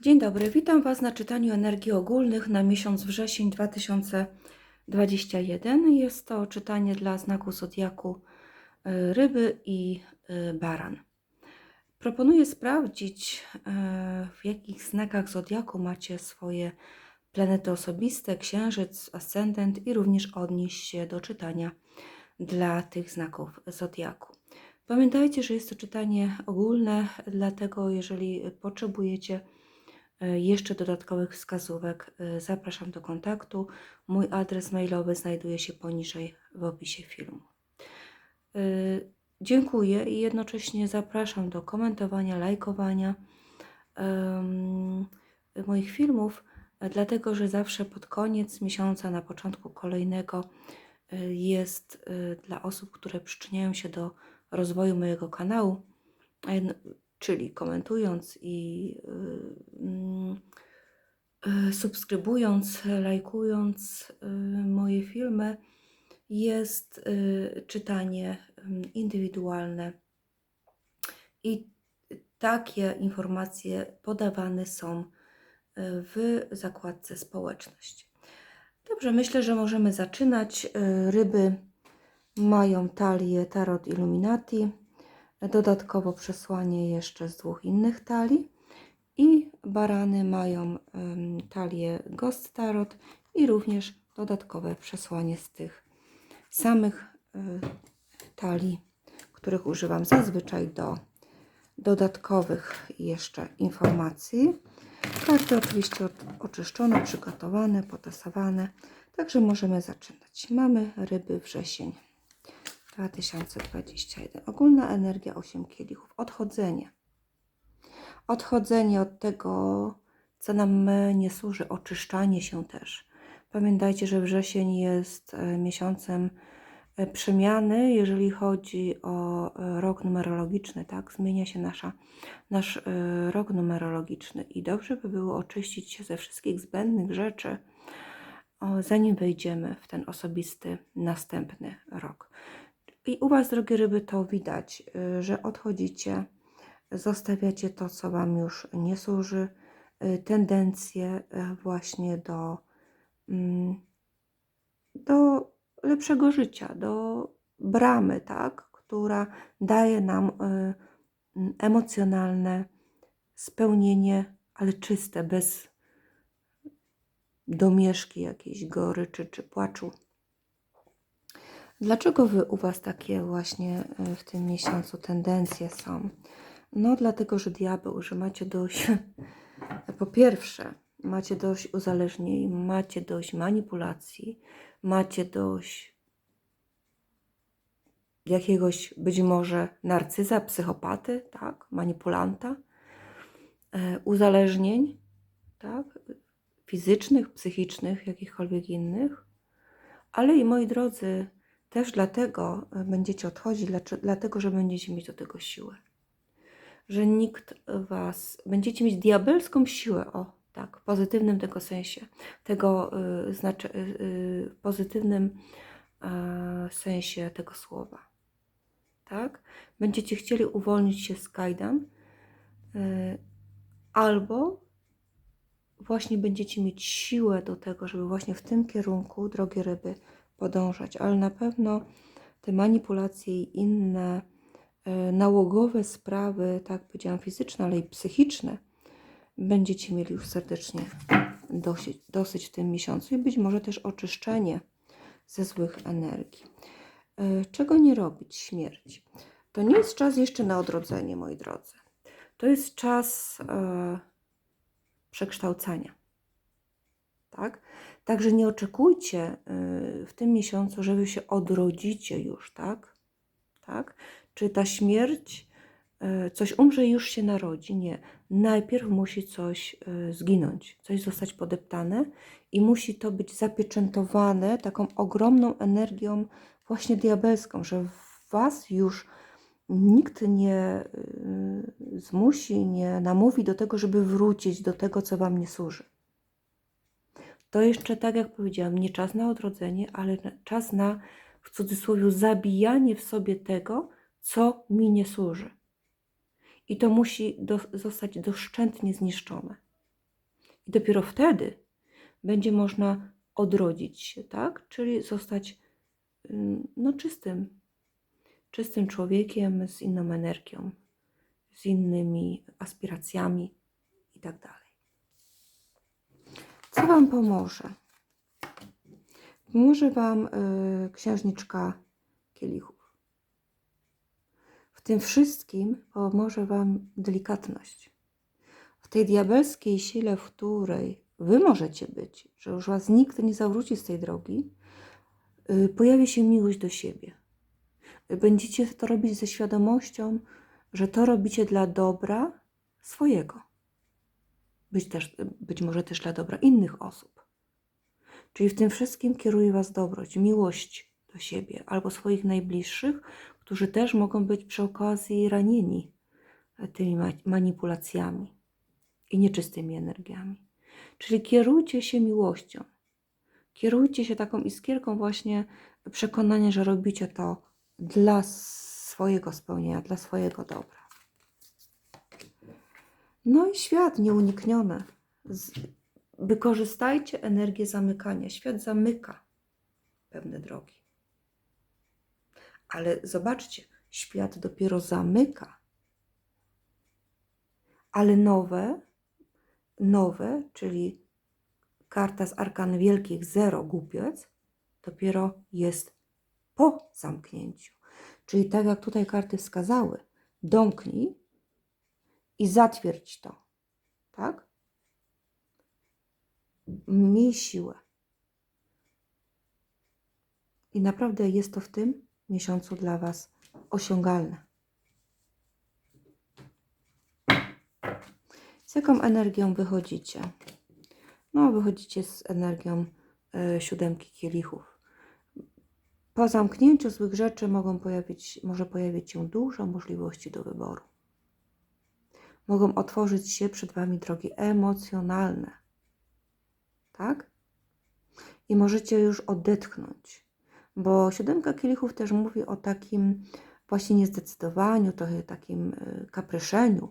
Dzień dobry, witam Was na czytaniu energii ogólnych na miesiąc wrzesień 2021. Jest to czytanie dla znaku zodiaku y, ryby i y, baran. Proponuję sprawdzić, y, w jakich znakach zodiaku macie swoje planety osobiste, księżyc, ascendent i również odnieść się do czytania dla tych znaków zodiaku. Pamiętajcie, że jest to czytanie ogólne, dlatego jeżeli potrzebujecie jeszcze dodatkowych wskazówek, e, zapraszam do kontaktu. Mój adres mailowy znajduje się poniżej w opisie filmu. E, Dziękuję i jednocześnie zapraszam do komentowania, lajkowania moich filmów, e, dlatego że zawsze pod koniec miesiąca, na początku kolejnego jest dla osób, które przyczyniają się do rozwoju mojego kanału, czyli komentując i y, mm, y, subskrybując, lajkując y, moje filmy, jest czytanie ym, indywidualne i takie informacje podawane są w zakładce społeczność. Dobrze, myślę, że możemy zaczynać. Ryby mają talię Tarot Illuminati, dodatkowo przesłanie jeszcze z dwóch innych talii i barany mają talię Ghost Tarot i również dodatkowe przesłanie z tych samych y, talii, których używam zazwyczaj do dodatkowych jeszcze informacji. Karty oczywiście oczyszczone, przygotowane, potasowane, także możemy zaczynać. Mamy ryby wrzesień 2021. Ogólna energia 8 kielichów. Odchodzenie. Odchodzenie od tego, co nam e, nie służy, oczyszczanie się też. Pamiętajcie, że wrzesień jest e, miesiącem e, przemiany, jeżeli chodzi o rok numerologiczny, tak? Zmienia się nasza, nasz rok numerologiczny i dobrze by było oczyścić się ze wszystkich zbędnych rzeczy, zanim wejdziemy w ten osobisty następny rok. I u Was, drogie ryby, to widać, y, że odchodzicie, zostawiacie to, co Wam już nie służy, y, tendencje y, właśnie do, mm, do lepszego życia, do bramy, tak, która daje nam emocjonalne spełnienie, ale czyste, bez domieszki jakiejś goryczy czy płaczu. Dlaczego wy u was takie właśnie y, w tym miesiącu tendencje są? No dlatego, że diabeł, że macie dość, po pierwsze, macie dość uzależnień, macie dość manipulacji, macie dość jakiegoś być może narcyza, psychopaty, tak, manipulanta, e, uzależnień, tak, fizycznych, psychicznych, jakichkolwiek innych, ale i moi drodzy, też dlatego e, będziecie odchodzić, dlatego, że będziecie mieć do tego siłę. Że nikt was, będziecie mieć diabelską siłę, o tak, w pozytywnym tego sensie, tego y, znaczy, y, y, pozytywnym e, sensie tego słowa. Tak? Będziecie chcieli uwolnić się z kajdan, y, albo właśnie będziecie mieć siłę do tego, żeby właśnie w tym kierunku, drogie ryby, podążać. Ale na pewno te manipulacje i inne e, nałogowe sprawy, tak powiedziałam, fizyczne, ale i psychiczne, będziecie mieli już serdecznie dosyć, dosyć w tym miesiącu i być może też oczyszczenie ze złych energii. E, Czego nie robić? Śmierć. To nie jest czas jeszcze na odrodzenie, moi drodzy. To jest czas e, przekształcania. Tak? Także nie oczekujcie y, w tym miesiącu, że wy się odrodzicie już, tak? Tak? Czy ta śmierć, y, coś umrze i już się narodzi? Nie. Najpierw musi coś y, zginąć, coś zostać podeptane i musi to być zapieczętowane taką ogromną energią właśnie diabelską, że w was już nikt nie zmusi, nie namówi do tego, żeby wrócić do tego, co wam nie służy. To jeszcze, tak jak powiedziałam, nie czas na odrodzenie, ale czas na, w cudzysłowie, zabijanie w sobie tego, co mi nie służy. I to musi do, zostać doszczętnie zniszczone. I dopiero wtedy będzie można odrodzić się, tak? Czyli zostać ym, no, czystym, czystym człowiekiem z inną energią, z innymi aspiracjami i tak. Co Wam pomoże? Pomoże Wam y, księżniczka kielichów. W tym wszystkim pomoże Wam delikatność. W tej diabelskiej sile, w której Wy możecie być, że już Was nikt nie zawróci z tej drogi, y, pojawi się miłość do siebie. Będziecie to robić ze świadomością, że to robicie dla dobra swojego. Być, też, być może też dla dobra innych osób. Czyli w tym wszystkim kieruje Was dobroć, miłość do siebie albo swoich najbliższych, którzy też mogą być przy okazji ranieni tymi ma- manipulacjami i nieczystymi energiami. Czyli kierujcie się miłością. Kierujcie się taką iskierką właśnie przekonania, że robicie to dla swojego spełnienia, dla swojego dobra. No i świat nieuniknione. Wykorzystajcie energię zamykania. Świat zamyka pewne drogi. Ale zobaczcie, świat dopiero zamyka. Ale nowe, nowe, czyli karta z arkan wielkich zero, głupiec, dopiero jest po zamknięciu. Czyli tak jak tutaj karty wskazały, domknij i zatwierdź to. Tak? Miej siłę. I naprawdę jest to w tym miesiącu dla Was osiągalne. Z jaką energią wychodzicie? No, wychodzicie z energią e, siódemki kielichów. Po zamknięciu złych rzeczy mogą pojawić, może pojawić się dużo możliwości do wyboru. Mogą otworzyć się przed Wami drogi emocjonalne. Tak? I możecie już odetchnąć, bo siódemka kielichów też mówi o takim właśnie niezdecydowaniu, trochę takim y, kapryszeniu.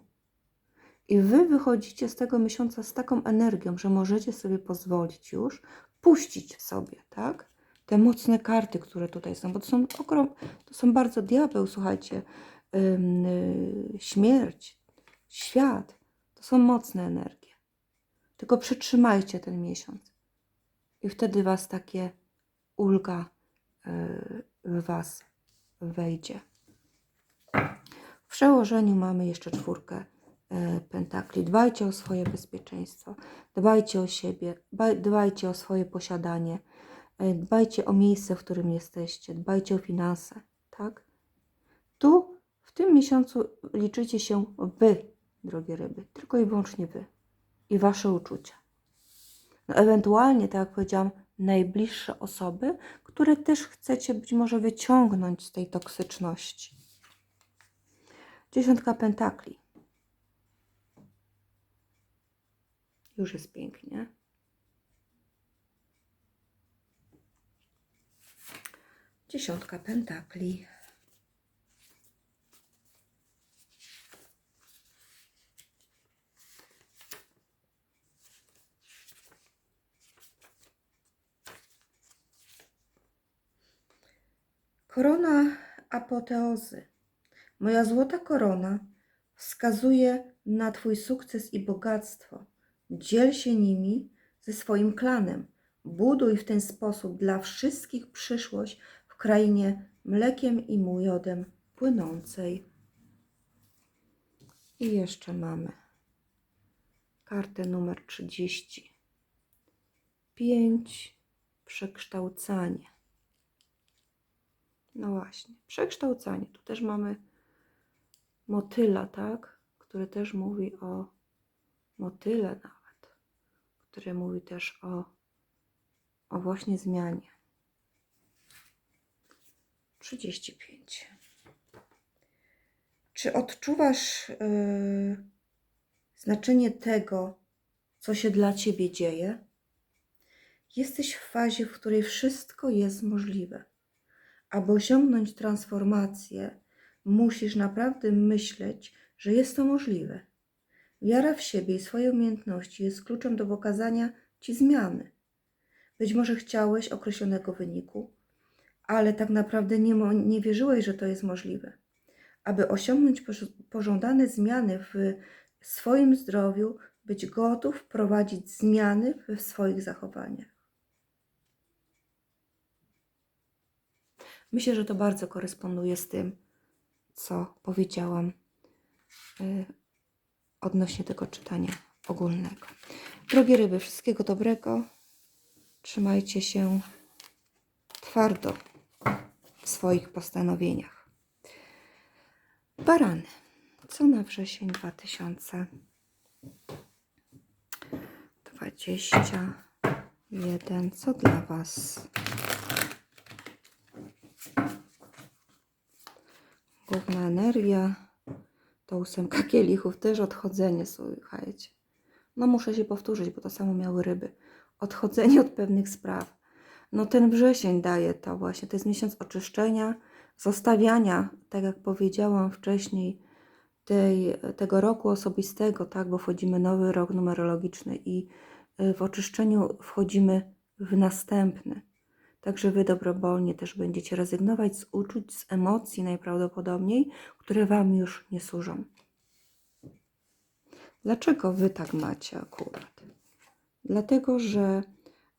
I Wy wychodzicie z tego miesiąca z taką energią, że możecie sobie pozwolić już puścić w sobie, tak? Te mocne karty, które tutaj są, bo to są, ogrom, to są bardzo diabeł, słuchajcie, ym, y, śmierć, świat, to są mocne energie. Tylko przytrzymajcie ten miesiąc i wtedy Was takie ulga y, w Was wejdzie. W przełożeniu mamy jeszcze czwórkę y, pentakli. Dbajcie o swoje bezpieczeństwo, dbajcie o siebie, dbaj- dbajcie o swoje posiadanie, y, dbajcie o miejsce, w którym jesteście, dbajcie o finanse, tak? Tu w tym miesiącu liczycie się Wy, drogie ryby, tylko i wyłącznie Wy i Wasze uczucia. No, ewentualnie, tak jak powiedziałam, najbliższe osoby, które też chcecie być może wyciągnąć z tej toksyczności. Dziesiątka pentakli. Już jest pięknie. Dziesiątka pentakli. Korona apoteozy. Moja złota korona wskazuje na Twój sukces i bogactwo. Dziel się nimi ze swoim klanem. Buduj w ten sposób dla wszystkich przyszłość w krainie mlekiem i miodem płynącej. I jeszcze mamy kartę numer 30. 5. Przekształcanie. No właśnie, przekształcanie. Tu też mamy motyla, tak? Który też mówi o motyle nawet. Który mówi też o, o właśnie zmianie. 35. Czy odczuwasz yy, znaczenie tego, co się dla ciebie dzieje? Jesteś w fazie, w której wszystko jest możliwe. Aby osiągnąć transformację, musisz naprawdę myśleć, że jest to możliwe. Wiara w siebie i swoje umiejętności jest kluczem do pokazania Ci zmiany. Być może chciałeś określonego wyniku, ale tak naprawdę nie, nie wierzyłeś, że to jest możliwe. Aby osiągnąć poż- pożądane zmiany w swoim zdrowiu, być gotów wprowadzić zmiany w swoich zachowaniach. Myślę, że to bardzo koresponduje z tym, co powiedziałam y, odnośnie tego czytania ogólnego. Drogie ryby, wszystkiego dobrego. Trzymajcie się twardo w swoich postanowieniach. Barany. Co na wrzesień 2021? Co dla Was? Główna energia to ósemka kielichów, też odchodzenie, słuchajcie. No muszę się powtórzyć, bo to samo miały ryby. Odchodzenie od pewnych spraw. No ten wrzesień daje to właśnie, to jest miesiąc oczyszczenia, zostawiania, tak jak powiedziałam wcześniej, tej, tego roku osobistego, tak, bo wchodzimy nowy rok numerologiczny i y, w oczyszczeniu wchodzimy w następny. Także Wy dobrowolnie też będziecie rezygnować z uczuć, z emocji najprawdopodobniej, które Wam już nie służą. Dlaczego Wy tak macie akurat? Dlatego, że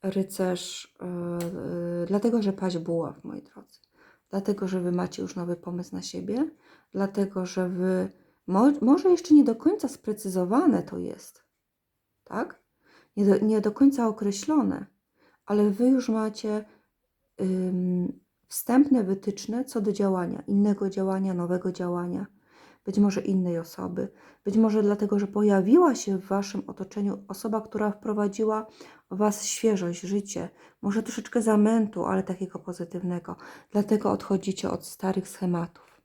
rycerz, yy, dlatego, że paść buław, moi drodzy. Dlatego, że Wy macie już nowy pomysł na siebie, dlatego, że Wy, mo, może jeszcze nie do końca sprecyzowane to jest, tak? Nie do, nie do końca określone, ale Wy już macie wstępne wytyczne co do działania, innego działania, nowego działania, być może innej osoby, być może dlatego, że pojawiła się w Waszym otoczeniu osoba, która wprowadziła w Was świeżość, życie, może troszeczkę zamętu, ale takiego pozytywnego. Dlatego odchodzicie od starych schematów.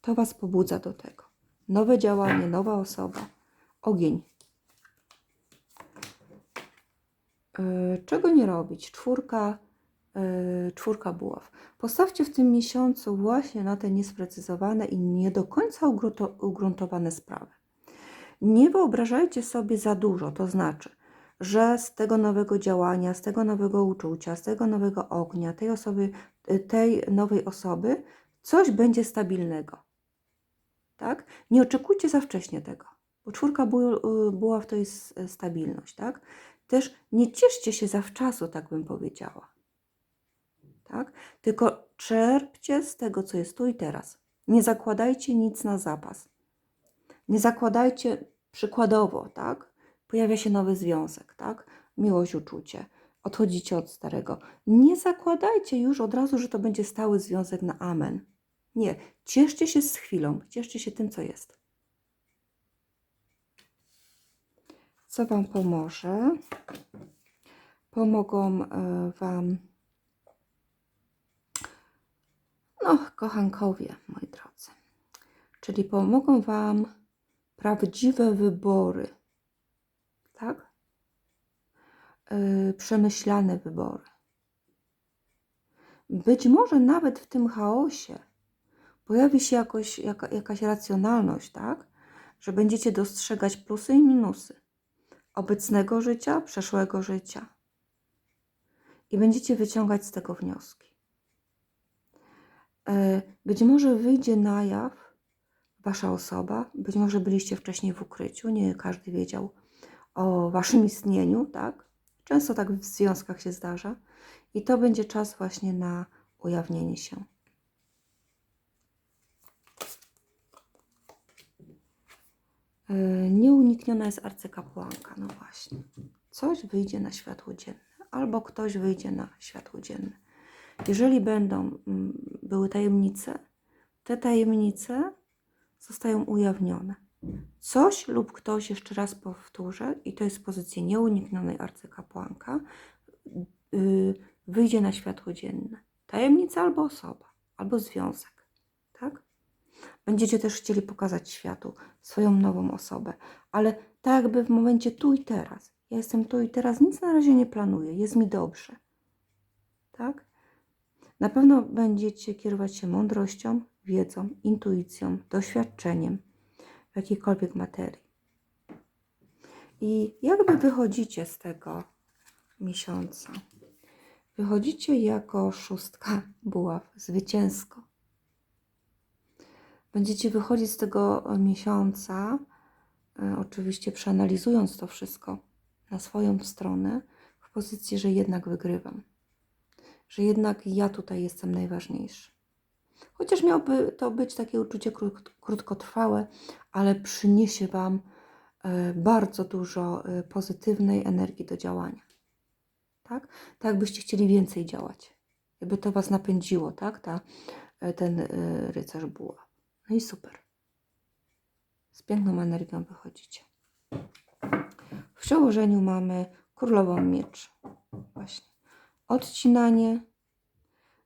To Was pobudza do tego. Nowe działanie, nowa osoba, ogień. Yy, czego nie robić? Czwórka, czwórka buław. Postawcie w tym miesiącu właśnie na te niesprecyzowane i nie do końca ugrunto- ugruntowane sprawy. Nie wyobrażajcie sobie za dużo, to znaczy, że z tego nowego działania, z tego nowego uczucia, z tego nowego ognia, tej osoby, y, tej nowej osoby, coś będzie stabilnego. Tak? Nie oczekujcie za wcześnie tego, bo czwórka y, buław to jest y, stabilność, tak? Też nie cieszcie się zawczasu, tak bym powiedziała. Tak? Tylko czerpcie z tego, co jest tu i teraz. Nie zakładajcie nic na zapas. Nie zakładajcie przykładowo, tak? Pojawia się nowy związek, tak? Miłość, uczucie. Odchodzicie od starego. Nie zakładajcie już od razu, że to będzie stały związek na amen. Nie. Cieszcie się z chwilą. Cieszcie się tym, co jest. Co Wam pomoże? Pomogą e, Wam no, kochankowie, moi drodzy. Czyli pomogą Wam prawdziwe wybory, tak? Yy, przemyślane wybory. Być może nawet w tym chaosie pojawi się jakoś, jaka, jakaś racjonalność, tak? Że będziecie dostrzegać plusy i minusy obecnego życia, przeszłego życia. I będziecie wyciągać z tego wnioski. Yy, Być może wyjdzie na jaw wasza osoba, być może byliście wcześniej w ukryciu, nie każdy wiedział o waszym istnieniu, tak? Często tak w związkach się zdarza. I to będzie czas właśnie na ujawnienie się. Yy, Nieunikniona jest arcykapłanka, no właśnie. Coś wyjdzie na światło dzienne, albo ktoś wyjdzie na światło dzienne. Jeżeli będą mm, były tajemnice, te tajemnice zostają ujawnione. Coś lub ktoś, jeszcze raz powtórzę, i to jest z pozycji nieuniknionej arcykapłanka, yy, wyjdzie na światło dzienne. Tajemnica albo osoba, albo związek, tak? Będziecie też chcieli pokazać światu swoją nową osobę, ale tak jakby w momencie tu i teraz. Ja jestem tu i teraz, nic na razie nie planuję, jest mi dobrze, tak? Na pewno będziecie kierować się mądrością, wiedzą, intuicją, doświadczeniem w jakiejkolwiek materii. I jakby wychodzicie z tego miesiąca? Wychodzicie jako szóstka buław, zwycięsko. Będziecie wychodzić z tego miesiąca, e, oczywiście przeanalizując to wszystko na swoją stronę, w pozycji, że jednak wygrywam. Że jednak ja tutaj jestem najważniejszy. Chociaż miałoby to być takie uczucie krót- krótkotrwałe, ale przyniesie Wam e, bardzo dużo e, pozytywnej energii do działania. Tak? Tak jakbyście chcieli więcej działać. Jakby to Was napędziło, tak? Ta, e, ten rycerz buła. No i super. Z piękną energią wychodzicie. W przełożeniu mamy królową mieczy. Właśnie. Odcinanie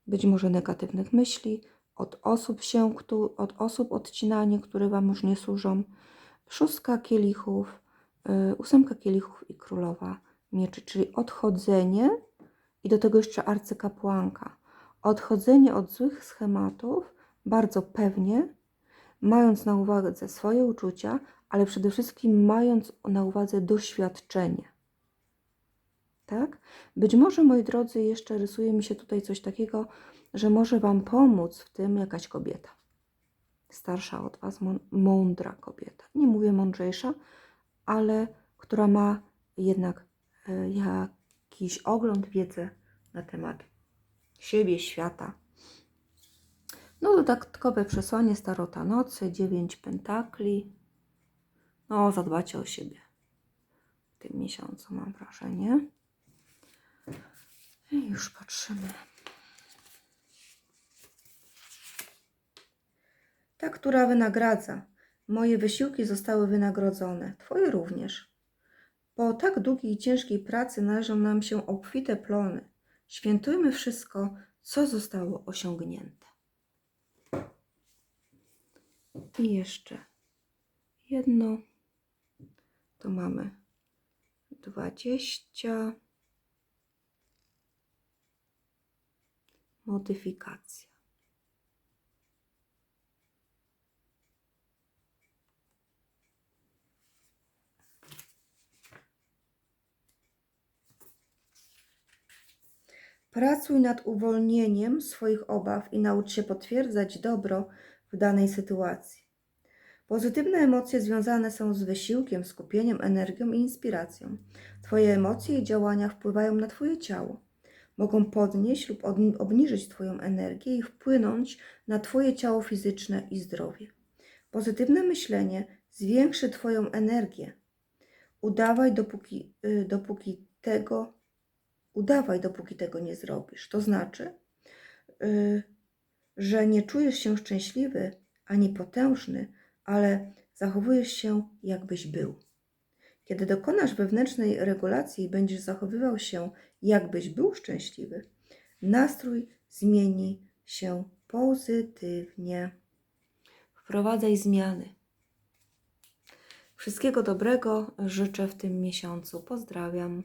być może negatywnych myśli, od osób się, od osób odcinanie, które Wam już nie służą. Szóstka kielichów, yy, ósemka kielichów i królowa mieczy, czyli odchodzenie i do tego jeszcze arcykapłanka. Odchodzenie od złych schematów bardzo pewnie, mając na uwadze swoje uczucia, ale przede wszystkim mając na uwadze doświadczenie. Tak? Być może, moi drodzy, jeszcze rysuje mi się tutaj coś takiego, że może Wam pomóc w tym jakaś kobieta. Starsza od Was, mą- mądra kobieta. Nie mówię mądrzejsza, ale która ma jednak e, jakiś ogląd, wiedzę na temat siebie, świata. No, dodatkowe przesłanie Starota Nocy, dziewięć pentakli. No, zadbacie o siebie w tym miesiącu, mam wrażenie. I już patrzymy. Ta, która wynagradza. Moje wysiłki zostały wynagrodzone, Twoje również. Po tak długiej i ciężkiej pracy należą nam się obfite plony. Świętujmy wszystko, co zostało osiągnięte. I jeszcze jedno. Tu mamy dwadzieścia. Modyfikacja. Pracuj nad uwolnieniem swoich obaw i naucz się potwierdzać dobro w danej sytuacji. Pozytywne emocje związane są z wysiłkiem, skupieniem, energią i inspiracją. Twoje emocje i działania wpływają na Twoje ciało. Mogą podnieść lub obniżyć Twoją energię i wpłynąć na Twoje ciało fizyczne i zdrowie. Pozytywne myślenie zwiększy Twoją energię. Udawaj, dopóki, y, dopóki tego udawaj, dopóki tego nie zrobisz. To znaczy, y, że nie czujesz się szczęśliwy ani potężny, ale zachowujesz się, jakbyś był. Kiedy dokonasz wewnętrznej regulacji i będziesz zachowywał się, jakbyś był szczęśliwy, nastrój zmieni się pozytywnie. Wprowadzaj zmiany. Wszystkiego dobrego życzę w tym miesiącu. Pozdrawiam.